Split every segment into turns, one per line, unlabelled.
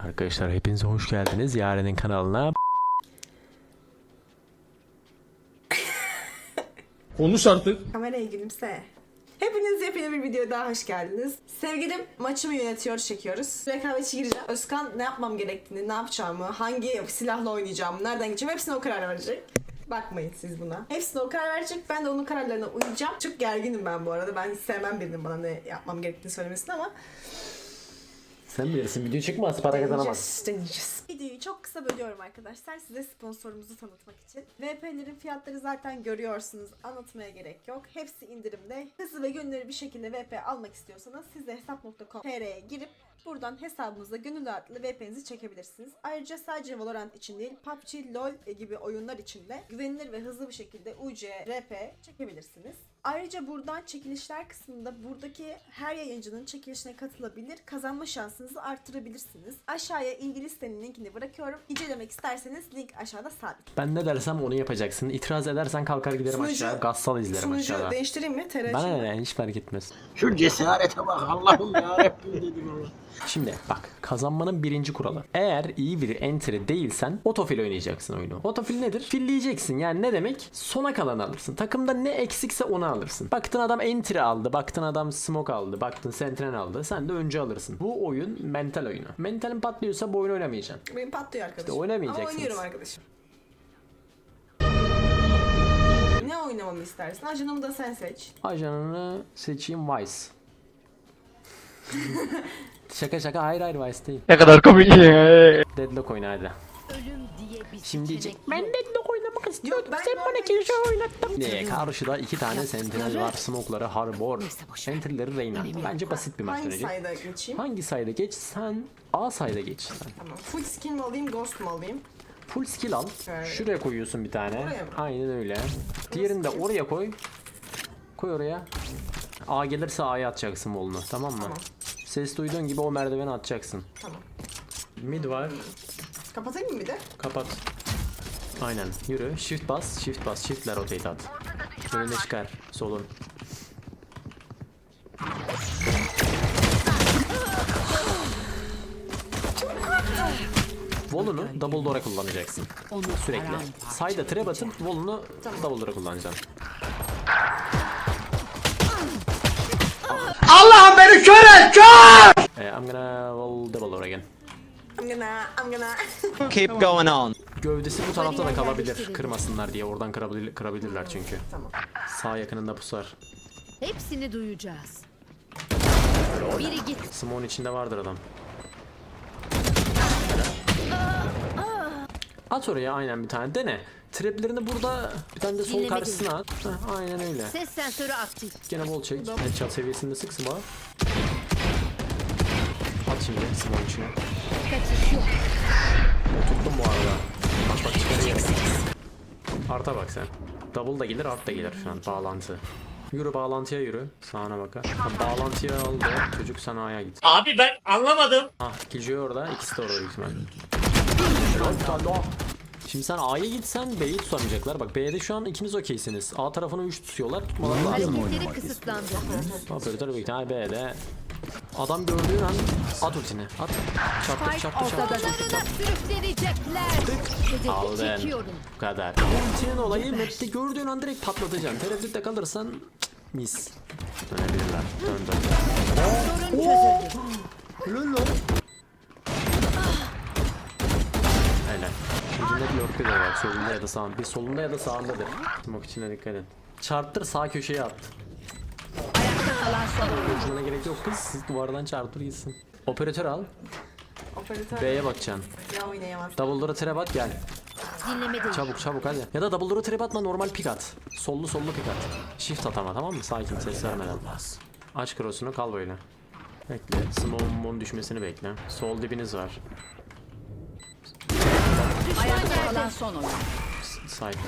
Arkadaşlar hepinize hoş geldiniz. Yaren'in kanalına.
Konuş artık.
Kameraya gülümse. Hepiniz yepyeni bir videoya daha hoş geldiniz. Sevgilim maçımı yönetiyor çekiyoruz. Rekabetçi gireceğim. Özkan ne yapmam gerektiğini, ne yapacağımı, hangi silahla oynayacağımı, nereden gideceğim hepsine o karar verecek. Bakmayın siz buna. Hepsine o karar verecek. Ben de onun kararlarına uyacağım. Çok gerginim ben bu arada. Ben hiç sevmem birinin bana ne yapmam gerektiğini söylemesini ama
Sen bilirsin video çıkmaz para
Deneyeceğiz, deneyeceğiz. Videoyu çok kısa bölüyorum arkadaşlar size sponsorumuzu tanıtmak için. VP'lerin fiyatları zaten görüyorsunuz. Anlatmaya gerek yok. Hepsi indirimde. Hızlı ve gönüllü bir şekilde VP almak istiyorsanız siz de hesap.com.tr'ye girip buradan hesabınızda gönüllü adlı VP'nizi çekebilirsiniz. Ayrıca sadece Valorant için değil PUBG, LoL gibi oyunlar için de güvenilir ve hızlı bir şekilde UC, RP çekebilirsiniz. Ayrıca buradan çekilişler kısmında buradaki her yayıncının çekilişine katılabilir, kazanma şansınızı arttırabilirsiniz. Aşağıya ilgili sitenin linkini bırakıyorum. İncelemek isterseniz link aşağıda sabit.
Ben ne dersem onu yapacaksın. İtiraz edersen kalkar giderim
Sunucu-
aşağı. Gassal izlerim
Sunucu
aşağıda.
değiştireyim mi? TR
Bana ne hiç fark etmez.
Şu cesarete bak Allah'ım ya Rabbim dedim ama.
Şimdi bak kazanmanın birinci kuralı. Eğer iyi bir entry değilsen otofil oynayacaksın oyunu. Otofil nedir? Filleyeceksin yani ne demek? Sona kalan alırsın. Takımda ne eksikse onu alırsın. Baktın adam entry aldı, baktın adam smoke aldı, baktın sentren aldı. Sen de önce alırsın. Bu oyun mental oyunu. Mentalin patlıyorsa bu oyunu oynamayacaksın.
Benim patlıyor arkadaşım.
İşte oynamayacaksınız.
Ama oynuyorum arkadaşım. Ne oynamamı istersin? Ajanımı da sen seç.
Ajanını seçeyim Vice. şaka şaka hayır hayır Vice değil.
Ne kadar komik ya.
Deadlock oyna hadi.
Ölüm diye bir
Şimdi diyecek ben. Deadlock istiyordum.
ben
Sen bana kirşe oynattın. Niye? Karşıda iki tane sentinel var. Smoke'ları Harbor. Entry'leri Reyna. Bence basit bir maç
Hangi
dönecek.
sayıda geçeyim?
Hangi sayda geç? Sen A sayda geç. Sen.
Tamam. Full skin mi alayım, ghost mu alayım?
Full skill al.
Evet.
Şuraya koyuyorsun bir tane.
Oraya mı?
Aynen öyle. Diğerini de oraya koy. Koy oraya. A gelirse A'ya atacaksın bolunu. Tamam mı?
Tamam.
Ses duyduğun gibi o merdiveni atacaksın.
Tamam.
Mid var.
Kapatayım mı bir de?
Kapat. Aynen. Yürü. Shift bas. Shift bas. Shift'le rotate at. Önüne çıkar. Solun. Volunu double door'a kullanacaksın. Sürekli. Side'a trap atıp volunu double door'a kullanacaksın.
Allah'ım beni kör et kör!
Ee, I'm gonna vol double door again.
I'm gonna, I'm gonna.
keep going on.
Gövdesi bu tarafta da kalabilir. Kırmasınlar diye. Oradan kırabilir, kırabilirler çünkü.
tamam.
Sağ yakınında pusar.
Hepsini duyacağız. Biri git.
Smoke'un içinde vardır adam. At oraya aynen bir tane. Dene. Traplerini burada bir tane de sol
Dinlemedim.
karşısına at. Heh, aynen öyle.
Ses sensörü aktif.
Gene bol çek. Headshot seviyesinde sık smoke. At şimdi smoke içine.
Kaçış yok.
Tuttum bu arada. Bak bak çıkarıyor. Arta bak sen. Double da gelir art da gelir şu an bağlantı. Yürü bağlantıya yürü. Sağına bakar. Ha, bağlantıya aldı. Çocuk sen A'ya git.
Abi ben anlamadım.
Ah Killjoy orada. ikisi de orada büyük ihtimal. Allah. Şimdi sen A'ya gitsen B'yi tutamayacaklar. Bak B'de şu an ikiniz okeysiniz. A tarafını 3 tutuyorlar. Tutmalar lazım.
Hareketleri kısıtlandı.
Operatör büyük ihtimal B'de. Adam gördüğün an at ultini. At. Çarptır çarptır çarptır.
Sürüklenecekler.
Aldın. Bu kadar. Ultinin olayı map'te gördüğün an direkt patlatacaksın. Tereddütte kalırsan cık, mis. Dönebilirler. Dön dön.
Sorun çözüldü.
Helal. Ucunda bir yorku da var. Solunda ya da sağında. Bir solunda ya da sağındadır. Smoke içine dikkat edin. Çarptır sağ köşeye at.
Kalan son oyuncu.
Ucuna gerek yok kız. Siz duvardan çarptır gitsin. Operatör al.
Operatör
B'ye bakacaksın.
ya oynayamaz.
Double'lara trap at gel.
Dinlemedim.
Çabuk çabuk hadi. Ya da double'lara trap atma normal pick at. Sollu sollu pick at. Shift at ama tamam mı? Sakin ses vermeden. Aç cross'unu kal böyle. Bekle. Smoke'un düşmesini bekle. Sol dibiniz var.
Ayakta kalan son oyuncu.
Side.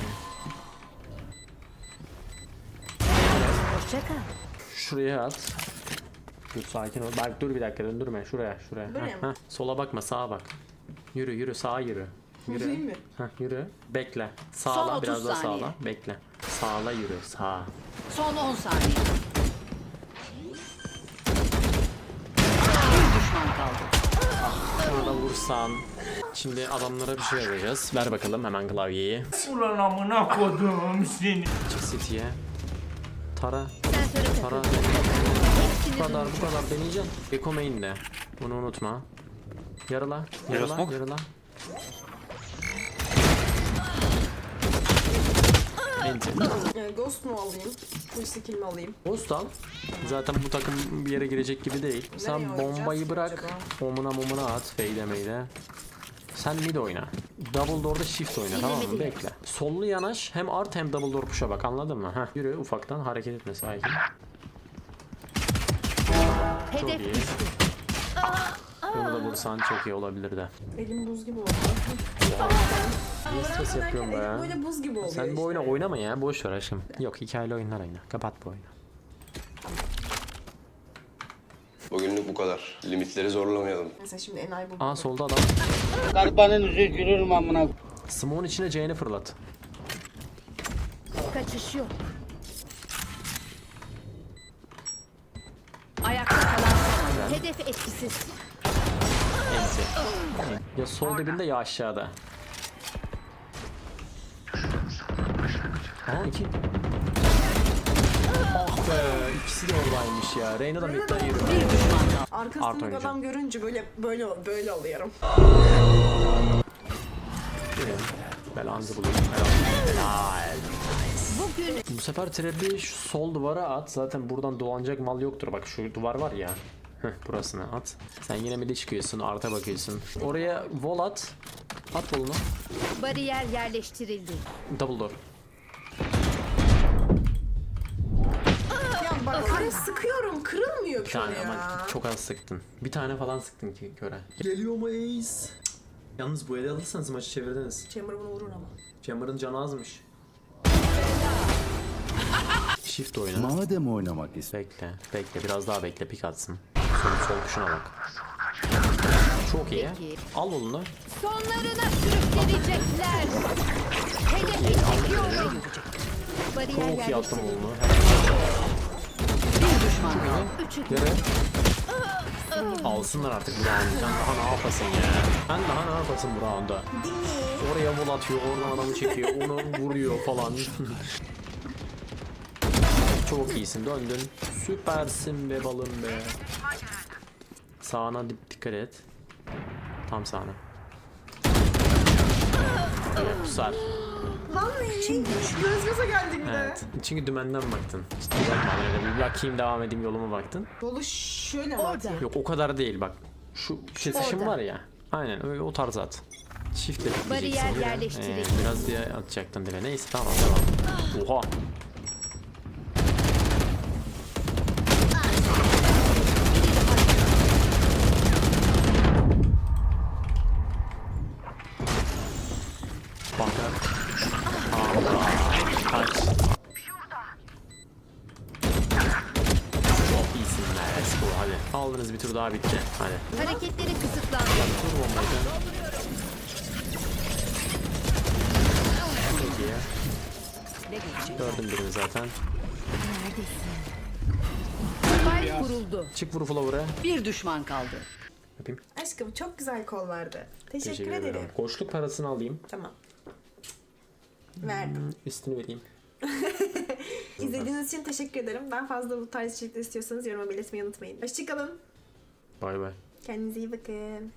Hoşçakal.
Şuraya at. Dur sakin ol. Bak dur bir dakika döndürme. Şuraya şuraya.
Buraya
Heh,
mı?
heh. Sola bakma sağa bak. Yürü yürü sağa yürü. Yürü.
Uzayım mı?
Heh, yürü. Bekle.
Son
Sağla
30
biraz daha
saniye.
sağla. Bekle. Sağla yürü. Sağa.
Son 10 saniye. Bir düşman kaldı.
Şuna da vursan. Şimdi adamlara bir şey yapacağız. Ver bakalım hemen klavyeyi.
Ulan amına kodum seni.
Çık City'ye. Tara.
Takıldı.
Bu
Hepsini
kadar bu kadar deneyeceksin. Eko main'de. Bunu unutma. Yarıla. Yarıla. Yarıla. Enti.
Ee, Ghost mu alayım? Full skill mi alayım?
Ghost al. Zaten bu takım bir yere girecek gibi değil. Sen bombayı bırak.
acaba?
Omuna mumuna at. Fade meyle. Sen mid oyna. Double door'da shift oyna tamam mı? Bekle. Sollu yanaş hem art hem double door push'a bak anladın mı? Heh. Yürü ufaktan hareket etme sakin.
Hedef
iyi.
düştü.
Bunu da vursan çok iyi olabilir de.
Elim buz gibi oldu.
Niye stres yapıyorum be ya?
böyle buz gibi oluyor
Sen bu oyunu oynama ya. Boş ver aşkım. Yok hikayeli oyunlar oyna. Kapat bu oyunu.
Bu kadar. Limitleri zorlamayalım.
Mesela şimdi enayi bu.
Aa solda adam.
Garibanın yüzü gülür mü amına?
Smoke'un içine C'ni fırlat.
Kaçış yok. Ayakta kalan. Hedef etkisiz.
Enti. Ya sol dibinde ya aşağıda. Aa iki. Be ikisi de oradaymış ya. Reyna da midden yürüyor.
Bir düşman.
Art
Arkasındaki
oyuncu.
adam görünce böyle böyle böyle alıyorum.
Belanızı bulayım. Helal.
Bugün
Bu sefer trap'i şu sol duvara at. Zaten buradan dolanacak mal yoktur. Bak şu duvar var ya. Heh, burasına at. Sen yine mid'e çıkıyorsun, arta bakıyorsun. Oraya wall at. At wall'unu.
bariyer yerleştirildi.
Double door.
Kare sıkıyorum kırılmıyor
Bir
köre
tane
ya.
ama çok az sıktın. Bir tane falan sıktın ki köre. Geliyor mu Ace? Yalnız bu ele alırsanız maçı çevirdiniz.
Chamber bunu vurur ama.
Chamber'ın canı azmış. Shift oyna.
Madem oynamak istiyorsun.
Bekle, bekle. Biraz daha bekle. Pik atsın. Sol, sol tuşuna bak. Çok iyi.
Peki.
Al onu.
Sonlarına sürükleyecekler. Hedefi çekiyorum.
Çok iyi attım
yerleştirildi.
onu.
Düşman
Yere. Alsınlar artık bu roundu. Sen daha ne yapasın ya? Sen daha ne yapasın bu rounda? Oraya vol atıyor, oradan adamı çekiyor, onu vuruyor falan. Çok iyisin, döndün. Süpersin be balım be. Sağına dikkat et. Tam sağına. Evet,
Lan ne? Göz göze geldik bir de.
Evet. Çünkü dümenden baktın. İşte bakma öyle bir bakayım devam edeyim yoluma baktın.
Dolu şöyle mi atayım?
Yok o kadar değil bak. Şu kesişim
Orada.
var ya. Aynen öyle o tarz at. Çiftle
Bariyer yerleştirildi.
Ee, biraz diye atacaktın dile. Neyse tamam devam. Oha. Bakar. Allah. Kaç. Çok iyisin go hadi. Aldınız bir tur daha bitti. Hadi.
Hareketleri kısıtlandı.
Dur bombayı. Çok iyi. Gördüm birini zaten.
Spike kuruldu.
Çık vur flower'a.
Bir düşman kaldı.
Yapayım.
Aşkım çok güzel kol verdi. Teşekkür, ederim.
Koçluk parasını alayım.
Tamam. Verdim.
Üstünü vereyim.
İzlediğiniz için teşekkür ederim. Ben fazla bu tarz içerikler istiyorsanız yoruma belirtmeyi unutmayın. Hoşçakalın.
Bay bay.
Kendinize iyi bakın.